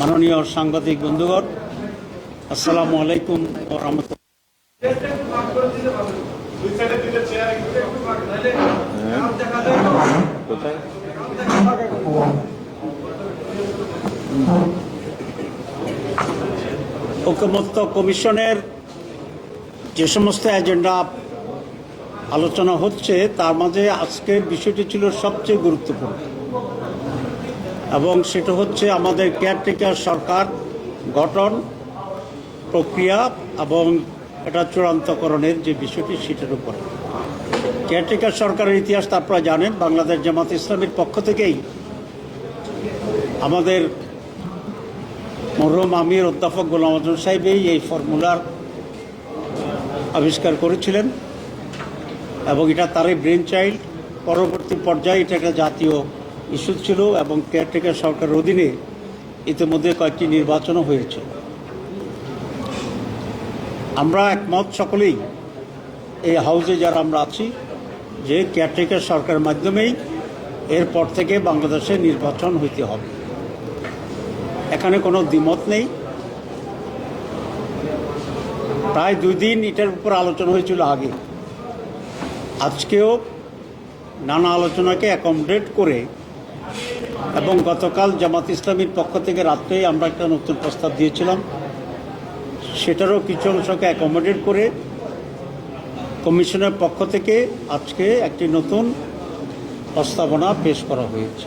মাননীয় সাংবাদিক বন্ধুগণ, আসসালামু আলাইকুম রহমতুল্লাহ। কমিশনের যে সমস্ত এজেন্ডা আলোচনা হচ্ছে, তার মাঝে আজকের বিষয়টি ছিল সবচেয়ে গুরুত্বপূর্ণ। এবং সেটা হচ্ছে আমাদের কেয়ারটেকার সরকার গঠন প্রক্রিয়া এবং এটা চূড়ান্তকরণের যে বিষয়টি সেটার উপরে। কেয়ারটেকার সরকারের ইতিহাস আপনারা জানেন, বাংলাদেশ জামাত ইসলামের পক্ষ থেকেই আমাদের মরহুম আমির অধ্যাপক গোলাম আজম সাহেবই এই ফর্মুলার আবিষ্কার করেছিলেন এবং এটা তারই ব্রেন চাইল্ড পরবর্তী পর্যায়ে এটা একটা জাতীয় ইস্যু ছিল এবং কেয়ারটেকার সরকারের অধীনে ইতিমধ্যে কয়েকটি নির্বাচনও হয়েছে। আমরা একমত সকলেই এই হাউসে যারা আমরা আছি যে কেয়ারটেকার সরকারের মাধ্যমেই এরপর থেকে বাংলাদেশে নির্বাচন হইতে হবে। এখানে কোনো দ্বিমত নেই। প্রায় দুই দিন এটার উপর আলোচনা হয়েছিল আগে। আজকেও নানা আলোচনাকে অ্যাকোমোডেট করে এবং গতকাল জামাত ইসলামীর পক্ষ থেকে রাত্রেই আমরা একটা নতুন প্রস্তাব দিয়েছিলাম। সেটারও কিছু অংশকে অ্যাকোমোডেট করে কমিশনের পক্ষ থেকে আজকে একটি নতুন প্রস্তাবনা পেশ করা হয়েছে।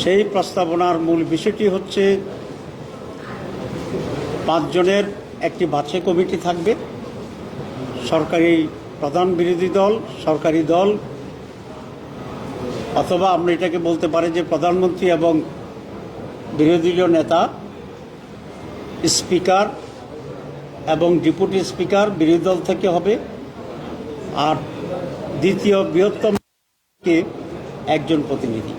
সেই প্রস্তাবনার মূল বিষয়টি হচ্ছে, পাঁচজনের একটি বাছাই কমিটি থাকবে। সরকারি প্রধান বিরোধী দল, সরকারি দল অথবা আমরা এটাকে বলতে পারি যে প্রধানমন্ত্রী এবং বিরোধী দলীয় নেতা, স্পিকার এবং ডেপুটি স্পিকার বিরোধী দল থেকে হবে। আর দ্বিতীয় বৃহত্তম একজন প্রতিনিধি।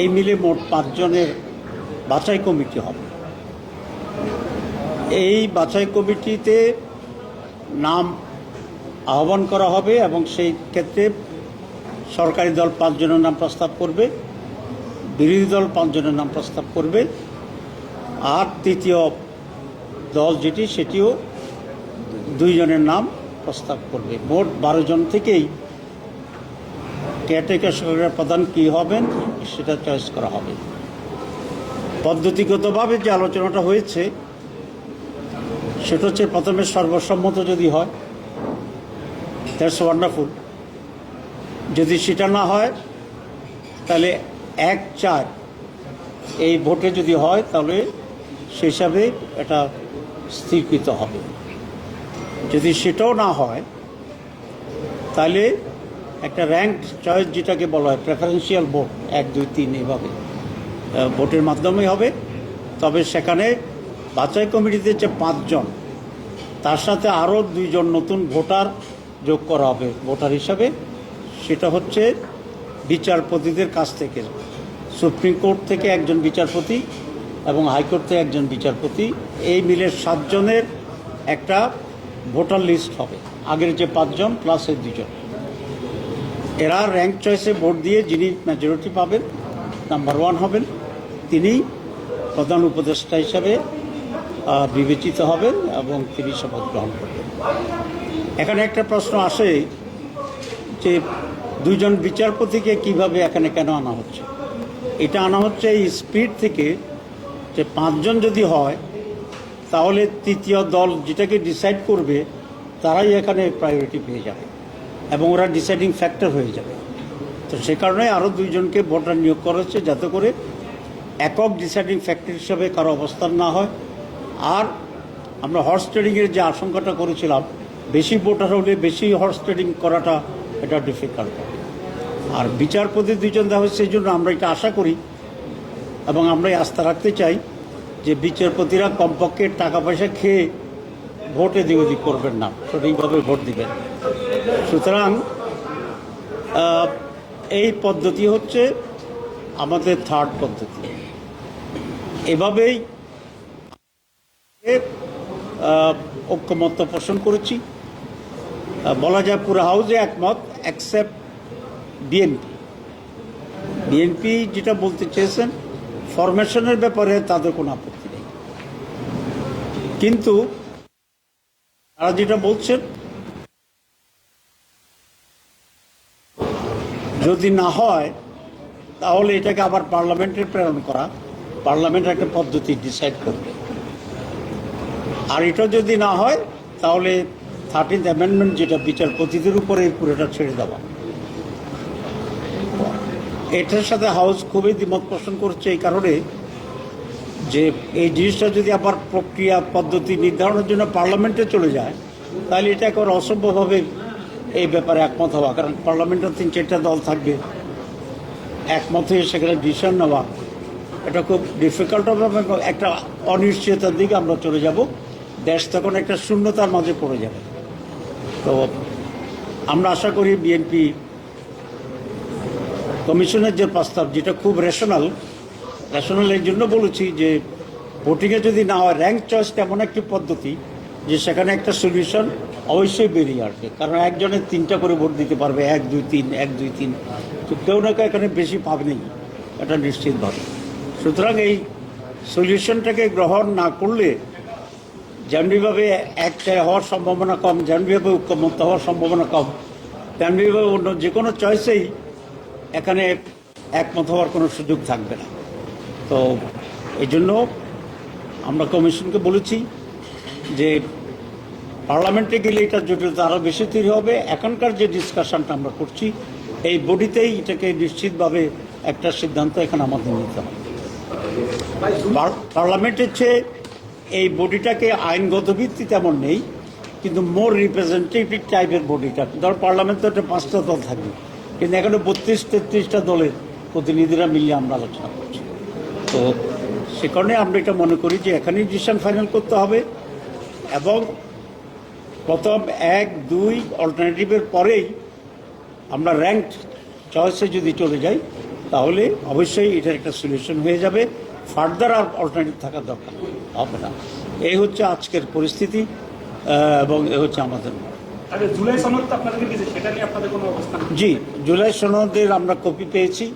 এই মিলে মোট পাঁচজনের বাছাই কমিটি হবে। এই বাছাই কমিটিতে নাম আহ্বান করা হবে এবং সেই ক্ষেত্রে সরকারি দল পাঁচজনের নাম প্রস্তাব করবে, বিরোধী দল পাঁচজনের নাম প্রস্তাব করবে, আর তৃতীয় দল যেটি সেটিও দুইজনের নাম প্রস্তাব করবে। মোট বারো জন থেকেই কেয়ারটেকার সরকারের প্রধান কী হবেন সেটা চয়েস করা হবে। পদ্ধতিগতভাবে যে আলোচনাটা হয়েছে, সেটা হচ্ছে প্রথমে সর্বসম্মত যদি হয়, দ্যাটস ওয়ান্ডারফুল। যদি সেটা না হয়, তাহলে এক চার এই ভোটে যদি হয়, তাহলে সে হিসাবে এটা স্থিরকৃত হবে। যদি সেটাও না হয়, তাহলে একটা র্যাঙ্ক চয়েস যেটাকে বলা হয় প্রেফারেন্সিয়াল ভোট এক, দুই, তিন এভাবে ভোটের মাধ্যমেই হবে। তবে সেখানে বাছাই কমিটিতে যে পাঁচজন, তার সাথে আরও দুইজন নতুন ভোটার যোগ করা হবে, ভোটার হিসাবে। সেটা হচ্ছে বিচারপতিদের কাছ থেকে। সুপ্রিম কোর্ট থেকে একজন বিচারপতি এবং হাইকোর্ট থেকে একজন বিচারপতি, এই মিলের সাতজনের একটা ভোটার লিস্ট হবে, আগের যে পাঁচজন প্লাস দুজন। এরা র্যাঙ্ক চয়েসে ভোট দিয়ে যিনি মেজরিটি পাবেন নাম্বার ওয়ান হবেন, তিনি প্রধান উপদেষ্টা হিসাবে বিবেচিত হবেন এবং তিনি শপথ গ্রহণ করবেন। এখানে একটা প্রশ্ন আসে যে দুইজন বিচারপতিকে কীভাবে এখানে কেন আনা হচ্ছে? এটা আনা হচ্ছে এই স্পিড থেকে যে পাঁচজন যদি হয়, তাহলে তৃতীয় দল যেটাকে ডিসাইড করবে, তারাই এখানে প্রায়োরিটি পেয়ে যাবে এবং ওরা ডিসাইডিং ফ্যাক্টর হয়ে যাবে। তো সে কারণে আরও দুইজনকে ভোটার নিয়োগ করা হচ্ছে যাতে করে একক ডিসাইডিং ফ্যাক্টর হিসাবে কারও অবস্থান না হয়। আর আমরা হর্স ট্রেডিংয়ের যে আশঙ্কাটা করেছিলাম, বেশি ভোটার হলে বেশি হর্স ট্রেডিং করাটা এটা ডিফিকাল্ট আর বিচারপতি দুজন দেওয়া হচ্ছে সেই জন্য আমরা এটা আশা করি এবং আমরা আস্থা রাখতে চাই যে বিচারপতিরা কমপক্ষে টাকা পয়সা খেয়ে ভোটে দিক ওদিক করবেন না, সঠিকভাবে ভোট দিবেন। সুতরাং এই পদ্ধতি হচ্ছে আমাদের থার্ড পদ্ধতি। এভাবেই ঐক্যমত্য পোষণ করেছি। বলা যায় পুরো হাউসে একমত অ্যাকসেপ্ট বিএনপি বিএনপি যেটা বলতে চেয়েছেন ফরমেশনের ব্যাপারে তাদের কোনো আপত্তি নেই। কিন্তু তারা যেটা বলছেন, যদি না হয়, তাহলে এটাকে আবার পার্লামেন্টে প্রেরণ করা, পার্লামেন্ট একটা পদ্ধতি ডিসাইড করবে। আর এটা যদি না হয়, তাহলে থার্টিন্থ অ্যামেন্ডমেন্ট যেটা বিচারপতিদের উপরে এই পুরোটা ছেড়ে দেওয়া। এটার সাথে হাউস খুবই দ্বিমত পোষণ করছে এই কারণে যে এই জিনিসটা যদি আবার প্রক্রিয়া পদ্ধতি নির্ধারণের জন্য পার্লামেন্টে চলে যায়, তাহলে এটা একেবারে অসম্ভব হবে এই ব্যাপারে একমত হওয়া। কারণ পার্লামেন্টের তিন চারটা দল থাকবে, একমত হয়ে সেখানে ডিসিশন নেওয়া। এটা খুব ডিফিকাল্ট হবে একটা অনিশ্চয়তার দিকে আমরা চলে যাব। দেশ তখন একটা শূন্যতার মাঝে পড়ে যাবে। তো আমরা আশা করি বিএনপি কমিশনের যে প্রস্তাব, যেটা খুব রেশনাল রেশনাল এর জন্য বলেছি যে ভোটিংয়ে যদি না হয় র্যাঙ্ক চয়েস এমন একটি পদ্ধতি যে সেখানে একটা সলিউশন অবশ্যই বেরিয়ে আসবে। কারণ একজনের তিনটা করে ভোট দিতে পারবে, এক, দুই, তিন, এক, দুই, তিন। তো কেউ না কেউ এখানে বেশি পাবেনি এটা নিশ্চিতভাবে। সুতরাং এই সলিউশনটাকে গ্রহণ না করলে যেমনিভাবে একটাই হওয়ার সম্ভাবনা কম যেমনিভাবে ঐক্যমত্য হওয়ার সম্ভাবনা কম। তেমনিভাবে অন্য যে কোনো চয়েসেই এখানে একমত হওয়ার কোনো সুযোগ থাকবে না। তো এই জন্য আমরা কমিশনকে বলেছি যে পার্লামেন্টে গেলে এটার জটিলতা আরও বেশি তৈরি হবে। এখনকার যে ডিসকাশনটা আমরা করছি এই বডিতেই এটাকে নিশ্চিতভাবে একটা সিদ্ধান্ত এখানে আমাদের নিতে হবে। পার্লামেন্টের চেয়ে এই বডিটাকে আইনগত ভিত্তি তেমন নেই, কিন্তু মোর রিপ্রেজেন্টেটিভ টাইপের বডিটা। ধর পার্লামেন্ট তো একটা পাঁচটা দল থাকবে, কিন্তু এখানে বত্রিশ তেত্রিশটা দলের প্রতিনিধিরা মিলিয়ে আমরা আলোচনা করছি। তো সে কারণে আমরা এটা মনে করি যে এখানেই ডিসিশন ফাইনাল করতে হবে এবং প্রথম এক, দুই অল্টারনেটিভের পরেই আমরা র্যাঙ্ক চয়েসে যদি চলে যাই, তাহলে অবশ্যই এটার একটা সলিউশন হয়ে যাবে। ফার্দার আর অল্টারনেটিভ থাকার দরকার। হবে না এই হচ্ছে আজকের পরিস্থিতি এবং এ হচ্ছে আমাদের। জি জুলাই সনদের আমরা কপি পেয়েছি।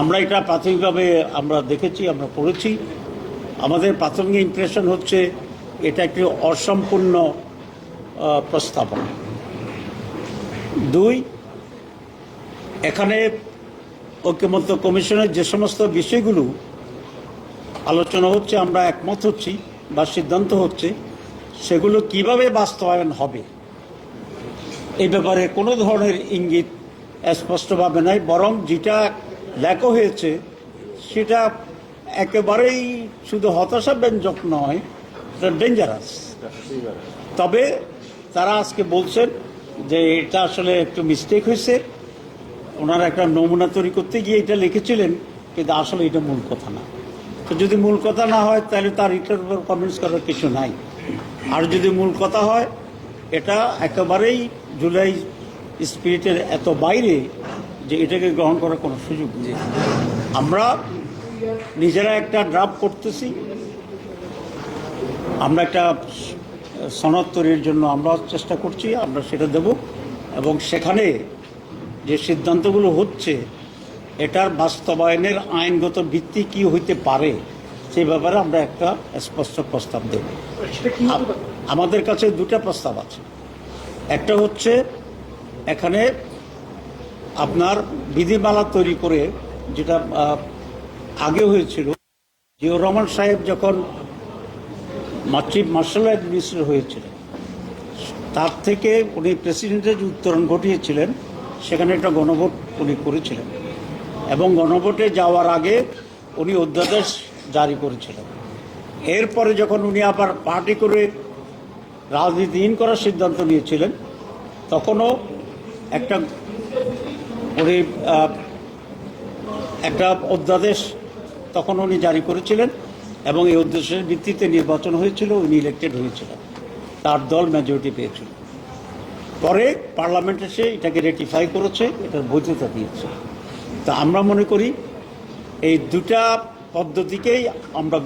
আমরা এটা প্রাথমিকভাবে আমরা দেখেছি আমরা পড়েছি। আমাদের প্রাথমিক ইমপ্রেশন হচ্ছে এটা একটি অসম্পূর্ণ প্রস্তাবনা। দুই এখানে ঐক্যমত্য কমিশনের যে সমস্ত বিষয়গুলো আলোচনা হচ্ছে, আমরা একমত হচ্ছি বা সিদ্ধান্ত হচ্ছে, সেগুলো কীভাবে বাস্তবায়ন হবে? এই ব্যাপারে কোনো ধরনের ইঙ্গিত স্পষ্টভাবে নাই, বরং যেটা লেখা হয়েছে, সেটা একেবারেই শুধু হতাশাব্যঞ্জক নয়, এটা ডেঞ্জারাস তবে তারা আজকে বলছেন যে এটা আসলে একটু মিস্টেক হয়েছে। ওনারা একটা নমুনা তৈরি করতে গিয়ে এটা লিখেছিলেন, কিন্তু আসলে এটা মূল কথা না। তো যদি মূল কথা না হয়, তাহলে তার এটার উপর কমেন্টস করার কিছু নাই। আর যদি মূল কথা হয়, এটা একেবারেই জুলাই স্পিরিটের এত বাইরে যে এটাকে গ্রহণ করার কোনো সুযোগ নেই। আমরা নিজেরা একটা ড্রাফট করতেছি। আমরা একটা সনদ তৈরির জন্য আমরা চেষ্টা করছি, আমরা সেটা দেব এবং সেখানে যে সিদ্ধান্তগুলো হচ্ছে এটার বাস্তবায়নের আইনগত ভিত্তি কি হইতে পারে সে ব্যাপারে আমরা একটা স্পষ্ট প্রস্তাব দেব? আমাদের কাছে দুটা প্রস্তাব আছে। একটা হচ্ছে এখানে আপনার বিধিমালা তৈরি করে যেটা আগে হয়েছিল জিয়র রহমান সাহেব যখন চিফ মার্শাল অ্যাডমিনিস্ট্রেটর হয়েছিলেন তার থেকে উনি প্রেসিডেন্টের যে উত্তরণ ঘটিয়েছিলেন সেখানে একটা গণভোট উনি করেছিলেন। এবং গণভোটে যাওয়ার আগে উনি অধ্যাদেশ জারি করেছিলেন। এরপরে যখন উনি আবার পার্টি করে রাজনীতিহীন করার সিদ্ধান্ত নিয়েছিলেন, তখনও একটা উনি একটা অধ্যাদেশ তখন উনি জারি করেছিলেন এবং এই উদ্দেশ্যের ভিত্তিতে নির্বাচন হয়েছিল, উনি ইলেক্টেড হয়েছিলেন। তার দল মেজরিটি পেয়েছিল। পরে পার্লামেন্ট এসে এটাকে রেটিফাই করেছে, এটার বৈধতা দিয়েছে। তা আমরা মনে করি এই দুটা পদ্ধতিকেই আমরা